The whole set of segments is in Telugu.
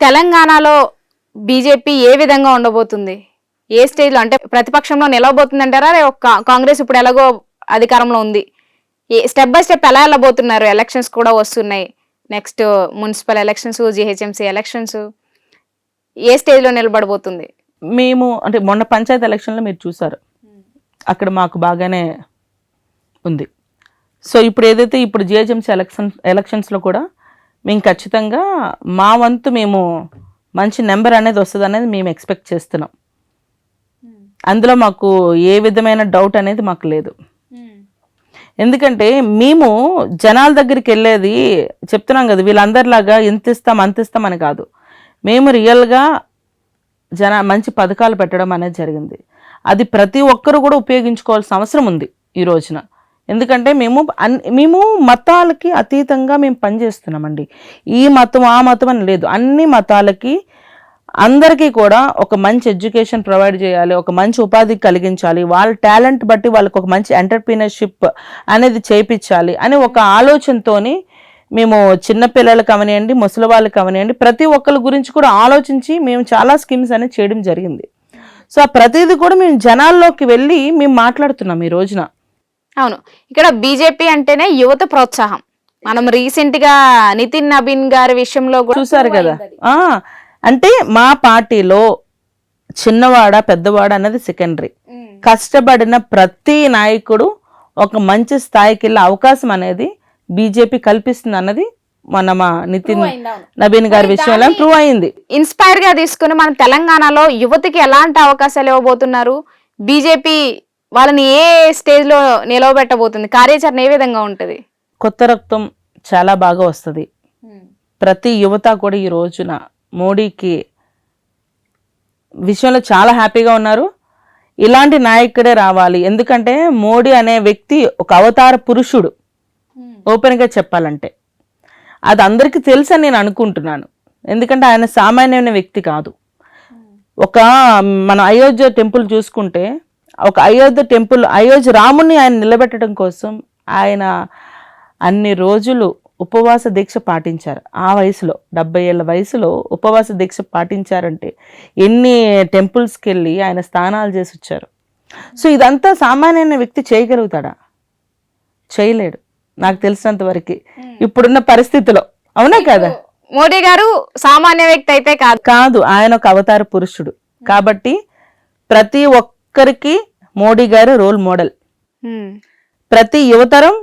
తెలంగాణలో బీజేపీ ఏ విధంగా ఉండబోతుంది? ఏ స్టేజ్లో? అంటే ప్రతిపక్షంలో నిలవబోతుంది అంటారా ఒక కాంగ్రెస్ ఇప్పుడు ఎలాగో అధికారంలో ఉంది. ఏ స్టెప్ బై స్టెప్ ఎలా వెళ్ళబోతున్నారు? ఎలక్షన్స్ కూడా వస్తున్నాయి. Next municipal elections GHMC elections ఏ స్టేజ్లో నిలబడబోతుంది? మేము అంటే మొన్న పంచాయతీ ఎలక్షన్లో మీరు చూసారు. అక్కడ మాకు బాగానే ఉంది. సో ఇప్పుడు ఏదైతే ఇప్పుడు జిహెచ్ఎంసీ ఎలక్షన్ ఎలక్షన్స్లో కూడా మేము ఖచ్చితంగా మా వంతు మేము మంచి నెంబర్ అనేది వస్తుంది అనేది మేము ఎక్స్పెక్ట్ చేస్తున్నాం. అందులో మాకు ఏ విధమైన డౌట్ అనేది మాకు లేదు. ఎందుకంటే మేము జనాల దగ్గరికి వెళ్ళేది చెప్తున్నాం కదా వీళ్ళందరిలాగా ఎంత ఇస్తాం అంత ఇస్తాం అని కాదు. మేము రియల్గా జన మంచి పథకాలు పెట్టడం అనేది జరిగింది. అది ప్రతి ఒక్కరు కూడా ఉపయోగించుకోవాల్సిన అవసరం ఉంది ఈ రోజున. ఎందుకంటే మేము అన్ మేము మతాలకి అతీతంగా మేము పనిచేస్తున్నామండి. ఈ మతం ఆ మతం అని లేదు. అన్ని మతాలకి అందరికీ కూడా ఒక మంచి ఎడ్యుకేషన్ ప్రొవైడ్ చేయాలి ఒక మంచి ఉపాధి కలిగించాలి వాళ్ళ టాలెంట్ బట్టి వాళ్ళకి ఒక మంచి ఎంటర్ప్రీనర్షిప్ అనేది చేయించాలి అని ఒక ఆలోచనతోని మేము చిన్నపిల్లలు కవనియండి ముసలి వాళ్ళకి కవనియండి ప్రతి ఒక్కరి గురించి కూడా ఆలోచించి మేము చాలా స్కీమ్స్ అనేది చేయడం జరిగింది. సో ఆ ప్రతిదీ కూడా మేము జనాల్లోకి వెళ్ళి మేము మాట్లాడుతున్నాం ఈ రోజున. అవును. ఇక్కడ బీజేపీ అంటేనే యువత ప్రోత్సాహం. మనం రీసెంట్గా నితిన్ నబీన్ గారి విషయంలో కూడా చూసారు కదా? ఆ అంటే మా పార్టీలో చిన్నవాడ పెద్దవాడ అనేది సెకండరీ. కష్టపడిన ప్రతి నాయకుడు ఒక మంచి స్థాయికి వెళ్ళే అవకాశం అనేది బీజేపీ కల్పిస్తుంది అన్నది మన మా నితిన్ నవీన్ గారి విషయంలో ప్రూవ్ అయింది. ఇన్స్పైర్గా తీసుకుని మన తెలంగాణలో యువతకి ఎలాంటి అవకాశాలు ఇవ్వబోతున్నారు? బీజేపీ వాళ్ళని ఏ స్టేజ్లో నిలవబెట్టబోతుంది? కార్యాచరణ ఏ విధంగా ఉంటది? కొత్త రక్తం చాలా బాగా వస్తుంది. ప్రతి యువత కూడా ఈ రోజున మోడీకి విషయంలో చాలా హ్యాపీగా ఉన్నారు. ఇలాంటి నాయకుడే రావాలి. ఎందుకంటే మోడీ అనే వ్యక్తి ఒక అవతార పురుషుడు. ఓపెన్గా చెప్పాలంటే. అది అందరికీ తెలుసు అని నేను అనుకుంటున్నాను. ఎందుకంటే ఆయన సామాన్యమైన వ్యక్తి కాదు. ఒక మన అయోధ్య టెంపుల్ చూసుకుంటే ఒక అయోధ్య టెంపుల్ అయోధ్య రాముని ఆయన నిలబెట్టడం కోసం ఆయన అన్ని రోజులు ఉపవాస దీక్ష పాటించారు. ఆ వయసులో డెబ్బై ఏళ్ళ వయసులో ఉపవాస దీక్ష పాటించారంటే ఎన్ని టెంపుల్స్కి వెళ్ళి ఆయన స్నానాలు చేసి వచ్చారు. సో ఇదంతా సామాన్యమైన వ్యక్తి చేయగలుగుతాడా? చేయలేడు. నాకు తెలిసినంత వరకు. ఇప్పుడున్న పరిస్థితిలో. అవునా కదా? మోడీ గారు సామాన్య వ్యక్తి అయితే కాదు. కాదు ఆయన ఒక అవతార పురుషుడు. కాబట్టి ప్రతి ఒక్కరికి మోడీ గారు రోల్ మోడల్. ప్రతి యువతరం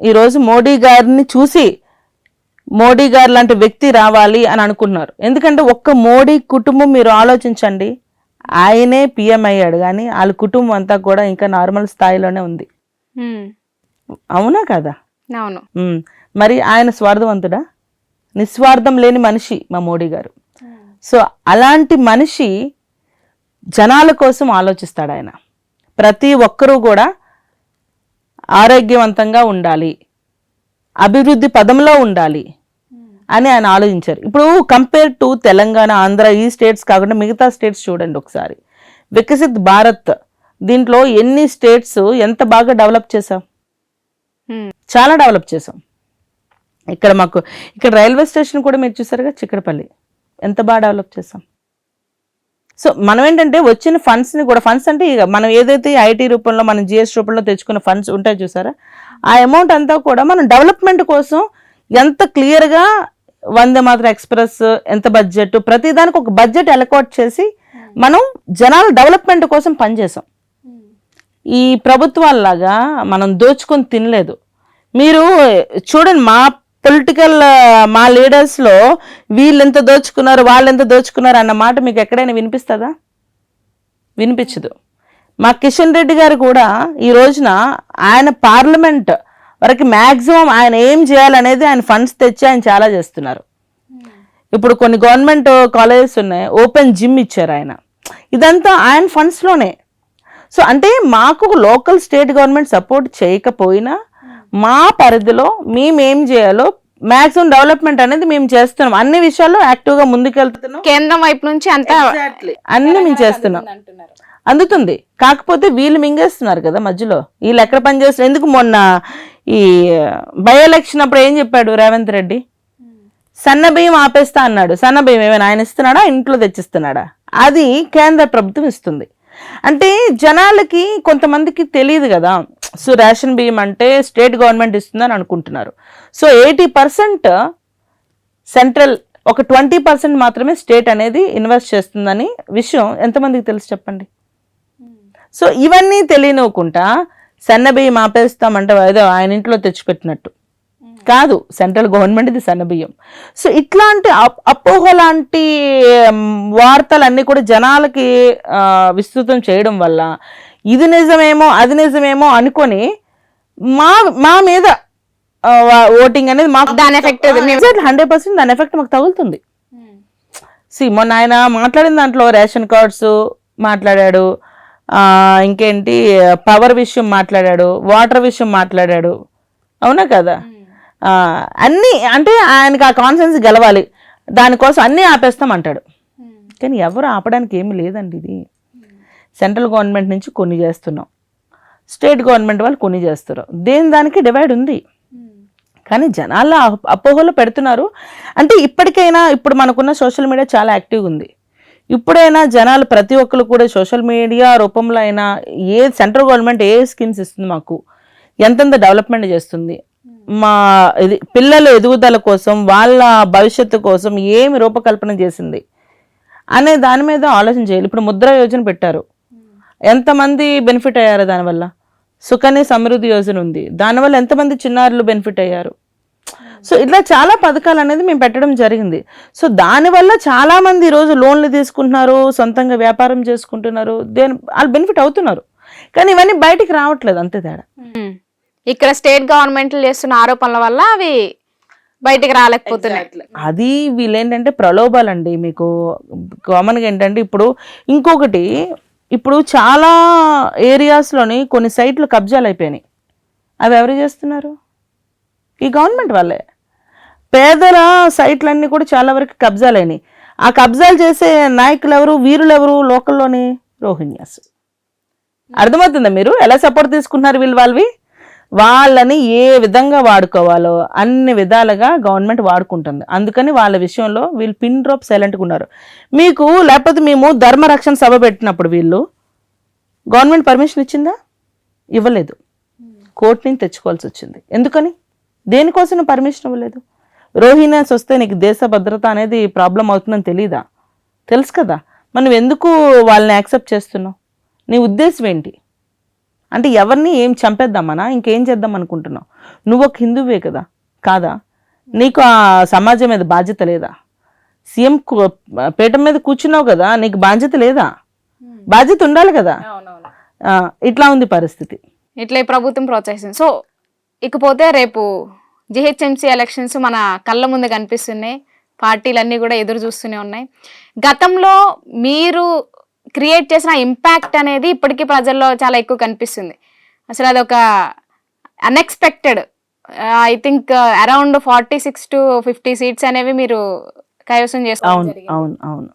ఈరోజు మోడీ గారిని చూసి మోడీ గారు లాంటి వ్యక్తి రావాలి అని అనుకుంటున్నారు. ఎందుకంటే ఒక్క మోడీ కుటుంబం మీరు ఆలోచించండి ఆయనే పిఎం అయ్యాడు కానీ వాళ్ళ కుటుంబం అంతా కూడా ఇంకా నార్మల్ స్థాయిలోనే ఉంది. అవునా కదా? అవును. మరి ఆయన స్వార్థవంతుడా? నిస్వార్థం లేని మనిషి మా మోడీ గారు. సో అలాంటి మనిషి జనాల కోసం ఆలోచిస్తాడు ఆయన. ప్రతి ఒక్కరూ కూడా ఆరోగ్యవంతంగా ఉండాలి. అభివృద్ధి పదంలో ఉండాలి అని ఆయన ఆలోచించారు. ఇప్పుడు కంపేర్ టు తెలంగాణ ఆంధ్ర ఈ స్టేట్స్ కాకుండా మిగతా స్టేట్స్ చూడండి ఒకసారి. వికసిత్ భారత్ దీంట్లో ఎన్ని స్టేట్స్ ఎంత బాగా డెవలప్ చేసాం. చాలా డెవలప్ చేసాం ఇక్కడ మాకు ఇక్కడ రైల్వే స్టేషన్ కూడా మీరు చూసారుగా చిక్కడపల్లి. ఎంత బాగా డెవలప్ చేసాం సో మనం ఏంటంటే వచ్చిన ఫండ్స్ని కూడా ఫండ్స్ అంటే ఇక మనం ఏదైతే ఐటీ రూపంలో మనం జిఎస్టీ రూపంలో తెచ్చుకున్న ఫండ్స్ ఉంటాయి చూసారా? ఆ అమౌంట్ అంతా కూడా మనం డెవలప్మెంట్ కోసం ఎంత క్లియర్గా వందే మాత్రం ఎక్స్ప్రెస్ ఎంత బడ్జెట్ ప్రతిదానికి ఒక బడ్జెట్ అలకోట్ చేసి మనం జనాల డెవలప్మెంట్ కోసం పనిచేసాం ఈ ప్రభుత్వాల్లాగా మనం దోచుకొని తినలేదు. మీరు చూడండి మా పొలిటికల్ uh, మా లీడర్స్లో వీళ్ళు ఎంత దోచుకున్నారు వాళ్ళు ఎంత దోచుకున్నారు అన్న మాట మీకు ఎక్కడైనా వినిపిస్తుందా? వినిపించదు. మా కిషన్ రెడ్డి గారు కూడా ఈ రోజున ఆయన పార్లమెంట్ వరకు మ్యాక్సిమం ఆయన ఏం చేయాలనేది ఆయన ఫండ్స్ తెచ్చి ఆయన చాలా చేస్తున్నారు. ఇప్పుడు కొన్ని గవర్నమెంట్ కాలేజెస్ ఉన్నాయి ఓపెన్ జిమ్ ఇచ్చారు ఆయన. ఇదంతా ఆయన ఫండ్స్లోనే సో అంటే మాకు లోకల్ స్టేట్ గవర్నమెంట్ సపోర్ట్ చేయకపోయినా మా పరిధిలో మేము ఏం చేయాలో మ్యాక్సిమం డెవలప్మెంట్ అనేది మేము చేస్తున్నాం. అన్ని విషయాల్లో యాక్టివ్గా ముందుకెళ్తున్నాం. కేంద్రం వైపు నుంచి అంతా అన్ని మేము చేస్తున్నాం. అందుతుంది. కాకపోతే వీళ్ళు మింగేస్తున్నారు కదా మధ్యలో. వీళ్ళు ఎక్కడ పనిచేస్తున్నారు ఎందుకు మొన్న ఈ బై ఎలక్షన్ అప్పుడు ఏం చెప్పాడు రేవంత్ రెడ్డి? సన్న బియ్యం ఆపేస్తా అన్నాడు. సన్న బియ్యం ఏమైనా ఆయన ఇస్తున్నాడా? ఇంట్లో తెచ్చిస్తున్నాడా? అది కేంద్ర ప్రభుత్వం ఇస్తుంది. అంటే జనాలకి కొంతమందికి తెలియదు కదా. సో రేషన్ బియ్యం అంటే స్టేట్ గవర్నమెంట్ ఇస్తుందని అనుకుంటున్నారు. సో ఎయిటీ పర్సెంట్ సెంట్రల్ ఒక ట్వంటీ పర్సెంట్ మాత్రమే స్టేట్ అనేది ఇన్వెస్ట్ చేస్తుందని విషయం ఎంతమందికి తెలుసు చెప్పండి? సో ఇవన్నీ తెలియనివ్వకుండా సన్న బియ్యం ఆపేస్తామంటే ఏదో ఆయన ఇంట్లో తెచ్చిపెట్టినట్టు. కాదు సెంట్రల్ గవర్నమెంట్ ఇది సన్న బియ్యం. సో ఇట్లాంటి అప్- అపోహ లాంటి వార్తలన్నీ కూడా జనాలకి విస్తృతం చేయడం వల్ల ఇది నిజమేమో అది నిజమేమో అనుకొని మా మా మీద ఓటింగ్ అనేది మాకు దాని ఎఫెక్ట్ హండ్రెడ్ పర్సెంట్ దాని ఎఫెక్ట్ మాకు తగులుతుంది. సి మొన్న ఆయన మాట్లాడిన దాంట్లో రేషన్ కార్డ్స్ మాట్లాడాడు ఇంకేంటి పవర్ విషయం మాట్లాడాడు వాటర్ విషయం మాట్లాడాడు. అవునా కదా? ఆ, అన్నీ అంటే ఆయనకి ఆ కాన్ఫిడెన్స్ గెలవాలి. దానికోసం అన్నీ ఆపేస్తాం అంటాడు కానీ ఎవరు ఆపడానికి ఏమి లేదండి ఇది. సెంట్రల్ గవర్నమెంట్ నుంచి కొన్ని చేస్తున్నాం. స్టేట్ గవర్నమెంట్ వాళ్ళు కొన్ని చేస్తున్నారు. దేని దానికి డివైడ్ ఉంది? కానీ జనాల అపోహలో అపోహలు పెడుతున్నారు. అంటే ఇప్పటికైనా ఇప్పుడు మనకున్న సోషల్ మీడియా చాలా యాక్టివ్గా ఉంది. ఇప్పుడైనా జనాలు ప్రతి ఒక్కరు కూడా సోషల్ మీడియా రూపంలో అయినా ఏ సెంట్రల్ గవర్నమెంట్ ఏ స్కీమ్స్ ఇస్తుంది మాకు? ఎంతెంత డెవలప్మెంట్ చేస్తుంది? మా ఇది పిల్లల ఎదుగుదల కోసం వాళ్ళ భవిష్యత్తు కోసం ఏమి రూపకల్పన చేసింది? అనే దాని మీద ఆలోచన చేయాలి. ఇప్పుడు ముద్ర యోజన పెట్టారు. ఎంతమంది బెనిఫిట్ అయ్యారు దానివల్ల? సుకన్య సమృద్ధి యోజన ఉంది. దానివల్ల ఎంతమంది చిన్నారులు బెనిఫిట్ అయ్యారు? సో ఇట్లా చాలా పథకాలు అనేది మేము పెట్టడం జరిగింది. సో దానివల్ల చాలా మంది ఈరోజు లోన్లు తీసుకుంటున్నారు సొంతంగా వ్యాపారం చేసుకుంటున్నారు దేని వాళ్ళు బెనిఫిట్ అవుతున్నారు. కానీ ఇవన్నీ బయటికి రావట్లేదు అంతే తేడా. ఇక్కడ స్టేట్ గవర్నమెంట్లు చేస్తున్న ఆరోపణల వల్ల అవి బయటికి రాలేకపోతున్నాయి. అది వీళ్ళేంటంటే ప్రలోభాలండి. మీకు కామన్గా ఏంటంటే ఇప్పుడు ఇంకొకటి ఇప్పుడు చాలా ఏరియాస్లోని కొన్ని సైట్లు కబ్జాలు అయిపోయినాయి. అవి ఎవరు చేస్తున్నారు? ఈ గవర్నమెంట్ వాళ్ళే. పేదల సైట్లన్నీ కూడా చాలా వరకు కబ్జాలు అయినాయి ఆ కబ్జాలు చేసే నాయకులు ఎవరు వీరులు ఎవరు లోకల్లోని రోహిణ్యాస్. అర్థమవుతుందా మీరు? ఎలా సపోర్ట్ తీసుకున్నారు వీళ్ళు వాళ్ళవి? వాళ్ళని ఏ విధంగా వాడుకోవాలో అన్ని విధాలుగా గవర్నమెంట్ వాడుకుంటుంది. అందుకని వాళ్ళ విషయంలో వీళ్ళు పిన్ డ్రాప్ సైలెంట్గా ఉన్నారు. మీకు లేకపోతే మేము ధర్మరక్షణ సభ పెట్టినప్పుడు వీళ్ళు గవర్నమెంట్ పర్మిషన్ ఇచ్చిందా? ఇవ్వలేదు. కోర్టు నుంచి తెచ్చుకోవాల్సి వచ్చింది. ఎందుకని? దేనికోసం పర్మిషన్ ఇవ్వలేదు? రోహిణ్యాస్ వస్తే నీకు దేశ భద్రత అనేది ప్రాబ్లం అవుతుందని తెలీదా? తెలుసు కదా. మనం ఎందుకు వాళ్ళని యాక్సెప్ట్ చేస్తున్నావు నీ ఉద్దేశం ఏంటి? అంటే ఎవరిని ఏం చంపేద్దామనా? ఇంకేం చేద్దాం అనుకుంటున్నావు? నువ్వు ఒక హిందువే కదా? కాదా? నీకు ఆ సమాజం మీద బాధ్యత లేదా? సీఎం పీఠం మీద కూర్చున్నావు కదా నీకు బాధ్యత లేదా? బాధ్యత ఉండాలి కదా? ఇట్లా ఉంది పరిస్థితి. ఇట్లా ఈ ప్రభుత్వం ప్రోత్సహిస్తుంది. సో ఇకపోతే రేపు జిహెచ్ఎంసీ ఎలక్షన్స్ మన కళ్ళ ముందు కనిపిస్తున్నాయి. పార్టీలన్నీ కూడా ఎదురు చూస్తూనే ఉన్నాయి. గతంలో మీరు క్రియేట్ చేసిన ఇంపాక్ట్ అనేది ఇప్పటికీ ప్రజల్లో చాలా ఎక్కువ కనిపిస్తుంది. అసలు అదొక unexpected I think around forty six to fifty seats అనేవి మీరు కైవసం అవును జరిగింది. అవును అవును.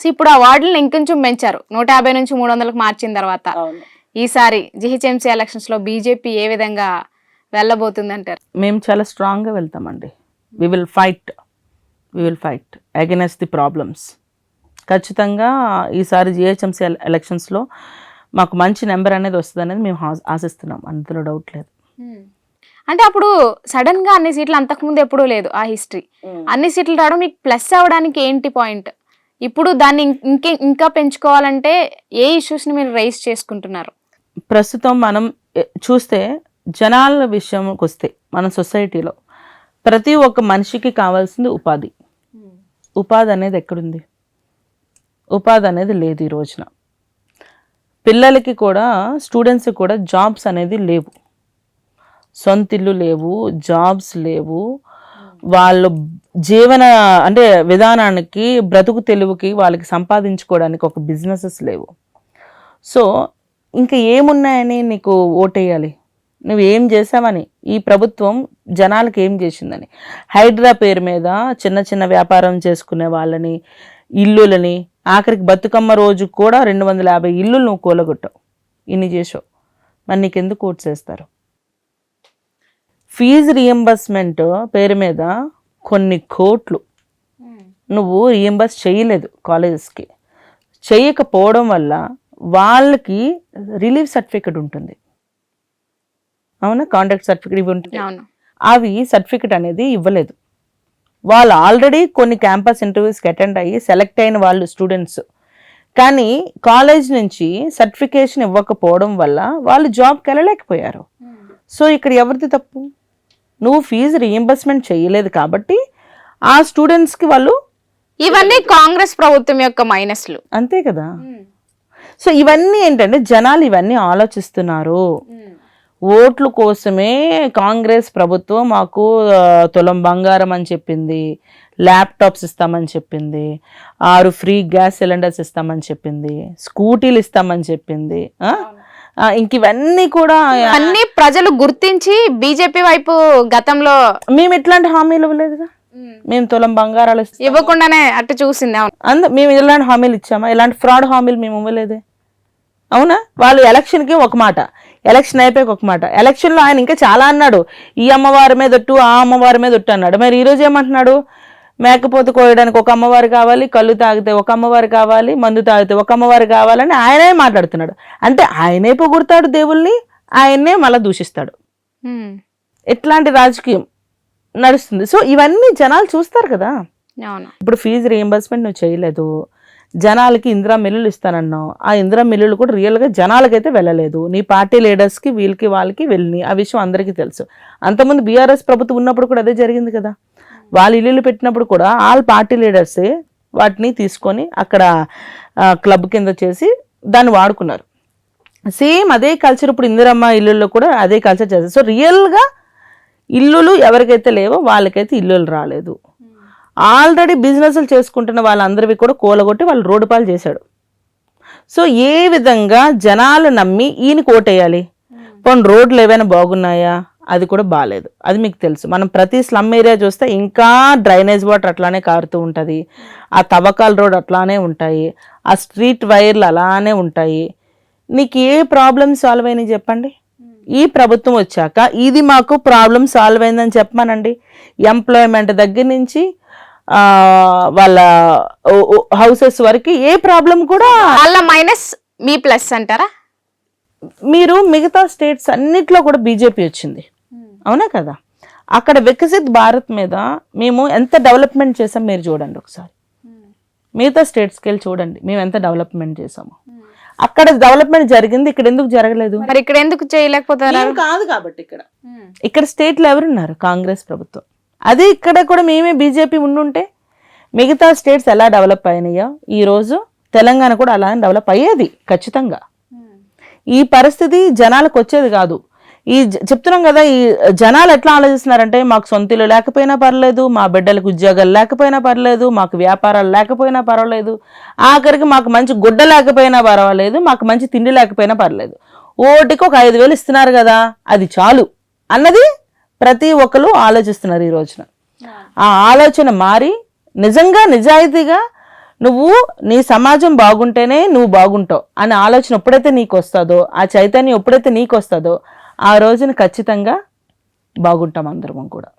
సో ఇప్పుడు ఆ వార్డులను ఇంకొంచెం పెంచారు. నూట యాభై నుంచి మూడు వందలకు మార్చిన తర్వాత. ఈసారి జిహెచ్ఎంసీ ఎలక్షన్స్లో బీజేపీ ఏ విధంగా వెళ్ళబోతుంది అంటారు మేము చాలా స్ట్రాంగ్గా వెళ్తామండి. We will fight we will fight against the problems ఖచ్చితంగా ఈసారి జిహెచ్ఎంసీ ఎలక్షన్స్లో మాకు మంచి నెంబర్ అనేది వస్తుంది అనేది మేము ఆశ- ఆశిస్తున్నాం. అందులో డౌట్ లేదు. అంటే అప్పుడు సడన్గా అన్ని సీట్లు అంతకుముందు ఎప్పుడూ లేదు ఆ హిస్టరీ. అన్ని సీట్లు రావడం మీకు ప్లస్ అవడానికి ఏంటి పాయింట్? ఇప్పుడు దాన్ని ఇంకే ఇంకా పెంచుకోవాలంటే ఏ ఇష్యూస్ని మీరు రైజ్ చేసుకుంటున్నారు? ప్రస్తుతం మనం చూస్తే జనాల విషయంకి వస్తే మన సొసైటీలో ప్రతి ఒక్క మనిషికి కావాల్సింది ఉపాధి. ఉపాధి అనేది ఎక్కడుంది? ఉపాధి అనేది లేదు ఈ రోజున. పిల్లలకి కూడా స్టూడెంట్స్కి కూడా జాబ్స్ అనేది లేవు. సొంత ఇల్లు లేవు జాబ్స్ లేవు. వాళ్ళు జీవన అంటే విధానానికి బ్రతుకు తెలుగుకి వాళ్ళకి సంపాదించుకోవడానికి ఒక బిజినెసెస్ లేవు. సో ఇంకా ఏమున్నాయని నీకు ఓటేయాలి? నువ్వు ఏం చేసావని? ఈ ప్రభుత్వం జనాలకు ఏం చేసిందని? హైడ్రా పేరు మీద చిన్న చిన్న వ్యాపారం చేసుకునే వాళ్ళని ఇల్లులని ఆఖరికి బతుకమ్మ రోజు కూడా రెండు వందల యాభై ఇల్లు నువ్వు కూలగొట్టావు. ఇన్ని చేసావు మరి నీకెందుకు ఓటు చేస్తారు? ఫీజు రియంబర్స్మెంట్ పేరు మీద కొన్ని కోట్లు నువ్వు రియంబర్స్ చేయలేదు కాలేజెస్కి. చేయకపోవడం వల్ల వాళ్ళకి రిలీఫ్ సర్టిఫికెట్ ఉంటుంది. అవునా? కాంటాక్ట్ సర్టిఫికెట్ ఇవి ఉంటుంది అవును. అవి సర్టిఫికెట్ అనేది ఇవ్వలేదు. వాళ్ళు ఆల్రెడీ కొన్ని క్యాంపస్ ఇంటర్వ్యూస్కి అటెండ్ అయ్యి సెలెక్ట్ అయిన వాళ్ళు స్టూడెంట్స్ కానీ కాలేజ్ నుంచి సర్టిఫికేషన్ ఇవ్వకపోవడం వల్ల వాళ్ళు జాబ్కి వెళ్ళలేకపోయారు. సో ఇక్కడ ఎవరిది తప్పు? నువ్వు ఫీజు రీఎంబర్స్మెంట్ చేయలేదు కాబట్టి ఆ స్టూడెంట్స్కి వాళ్ళు ఇవన్నీ కాంగ్రెస్ ప్రభుత్వం యొక్క మైనస్లు అంతే కదా? సో ఇవన్నీ ఏంటంటే జనాలు ఇవన్నీ ఆలోచిస్తున్నారు. ఓట్ల కోసమే కాంగ్రెస్ ప్రభుత్వం మాకు తులం బంగారం అని చెప్పింది ల్యాప్టాప్స్ ఇస్తామని చెప్పింది ఆరు ఫ్రీ గ్యాస్ సిలిండర్స్ ఇస్తామని చెప్పింది స్కూటీలు ఇస్తామని చెప్పింది ఇంక ఇవన్నీ కూడా అన్ని ప్రజలు గుర్తించి బీజేపీ వైపు గతంలో మేము ఎట్లాంటి హామీలు ఇవ్వలేదుగా? మేము తులం బంగారాలు ఇస్తాం. ఇవ్వకుండానే అటు చూసింది అంద మేము ఇలాంటి హామీలు ఇచ్చామా? ఇలాంటి ఫ్రాడ్ హామీలు మేము ఇవ్వలేదే? అవునా? వాళ్ళు ఎలక్షన్కి ఒక మాట ఎలక్షన్ అయిపోయాక ఒక మాట. ఎలక్షన్లో ఆయన ఇంకా చాలా అన్నాడు. ఈ అమ్మవారి మీద ఒట్టు ఆ అమ్మవారి మీద ఒట్టు అన్నాడు. మరి ఈ రోజు ఏమంటున్నాడు? మేకపోతు కోయడానికి ఒక అమ్మవారు కావాలి కళ్ళు తాగితే ఒక అమ్మవారు కావాలి మందు తాగితే ఒక అమ్మవారు కావాలని ఆయనే మాట్లాడుతున్నాడు. అంటే ఆయనే పొగుడతాడు దేవుల్ని ఆయన్నే మళ్ళీ దూషిస్తాడు. ఎట్లాంటి రాజకీయం నడుస్తుంది? సో ఇవన్నీ జనాలు చూస్తారు కదా. అవును. ఇప్పుడు ఫీజు రీఎంబర్స్మెంట్ నువ్వు చేయలేదు. జనాలకి ఇందిరా మిల్లులు ఇస్తానన్నావు. ఆ ఇందిరా మిల్లులు కూడా రియల్గా జనాలకైతే వెళ్ళలేదు. నీ పార్టీ లీడర్స్కి వీళ్ళకి వాళ్ళకి వెళ్ళి ఆ విషయం అందరికీ తెలుసు. అంతకుముందు బీఆర్ఎస్ ప్రభుత్వం ఉన్నప్పుడు కూడా అదే జరిగింది కదా. వాళ్ళు ఇల్లులు పెట్టినప్పుడు కూడా ఆల్ పార్టీ లీడర్సే వాటిని తీసుకొని అక్కడ క్లబ్ కింద చేసి దాన్ని వాడుకున్నారు. సేమ్ అదే కల్చర్ ఇప్పుడు ఇందిరమ్మ ఇల్లుల్లో కూడా అదే కల్చర్ చేస్తారు. సో రియల్గా ఇల్లులు ఎవరికైతే లేవో వాళ్ళకైతే ఇల్లులు రాలేదు. ఆల్రెడీ బిజినెస్లు చేసుకుంటున్న వాళ్ళందరివి కూడా కూలగొట్టి వాళ్ళు రోడ్డు పాలు చేశాడు. సో ఏ విధంగా జనాలు నమ్మి ఈయన కోటేయాలి పోనీ రోడ్లు ఏవైనా బాగున్నాయా? అది కూడా బాగాలేదు అది మీకు తెలుసు. మనం ప్రతి స్లమ్ ఏరియా చూస్తే ఇంకా డ్రైనేజ్ వాటర్ అట్లానే కారుతూ ఉంటుంది. ఆ తవ్వకాల రోడ్ అట్లానే ఉంటాయి. ఆ స్ట్రీట్ వైర్లు అలానే ఉంటాయి. నీకు ఏ ప్రాబ్లం సాల్వ్ అయినాయి చెప్పండి? ఈ ప్రభుత్వం వచ్చాక ఇది మాకు ప్రాబ్లం సాల్వ్ అయిందని చెప్పమానండి. ఎంప్లాయ్మెంట్ దగ్గర నుంచి వాళ్ళ హౌసెస్ వరకు ఏ ప్రాబ్లం కూడా వాళ్ళ మైనస్ మీ ప్లస్ అంటారా? మీరు మిగతా స్టేట్స్ అన్నిట్లో కూడా బీజేపీ వచ్చింది. అవునా కదా? అక్కడ వికసిత్ భారత్ మీద మేము ఎంత డెవలప్మెంట్ చేసాం మీరు చూడండి ఒకసారి. మిగతా స్టేట్స్కి వెళ్ళి చూడండి మేము ఎంత డెవలప్మెంట్ చేసాము అక్కడ డెవలప్మెంట్ జరిగింది ఇక్కడ ఎందుకు జరగలేదు? మరి ఇక్కడ ఎందుకు చేయలేకపోతారు? కాదు కాబట్టి ఇక్కడ. ఇక్కడ స్టేట్లో ఎవరున్నారు? కాంగ్రెస్ ప్రభుత్వం. అదే ఇక్కడ కూడా మేమే బీజేపీ ఉండుంటే మిగతా స్టేట్స్ ఎలా డెవలప్ అయినాయో ఈరోజు తెలంగాణ కూడా అలానే డెవలప్ అయ్యేది ఖచ్చితంగా. ఈ పరిస్థితి జనాలకు వచ్చేది కాదు. ఈ చెప్తున్నాం కదా ఈ జనాలు ఎట్లా ఆలోచిస్తున్నారంటే మాకు సొంతలు లేకపోయినా పర్లేదు మా బిడ్డలకు ఉద్యోగాలు లేకపోయినా పర్లేదు మాకు వ్యాపారాలు లేకపోయినా పర్వాలేదు ఆఖరికి మాకు మంచి గుడ్డ లేకపోయినా పర్వాలేదు మాకు మంచి తిండి లేకపోయినా పర్లేదు. ఓటికి ఒక ఐదు వేలు ఇస్తున్నారు కదా అది చాలు. అన్నది ప్రతి ఒక్కరు ఆలోచిస్తున్నారు ఈ రోజున. ఆ ఆలోచన మారి నిజంగా నిజాయితీగా నువ్వు నీ సమాజం బాగుంటేనే నువ్వు బాగుంటావు అనే ఆలోచన ఎప్పుడైతే నీకు వస్తుందో ఆ చైతన్యం ఎప్పుడైతే నీకు వస్తుందో ఆ రోజున ఖచ్చితంగా బాగుంటాం అందరం కూడా.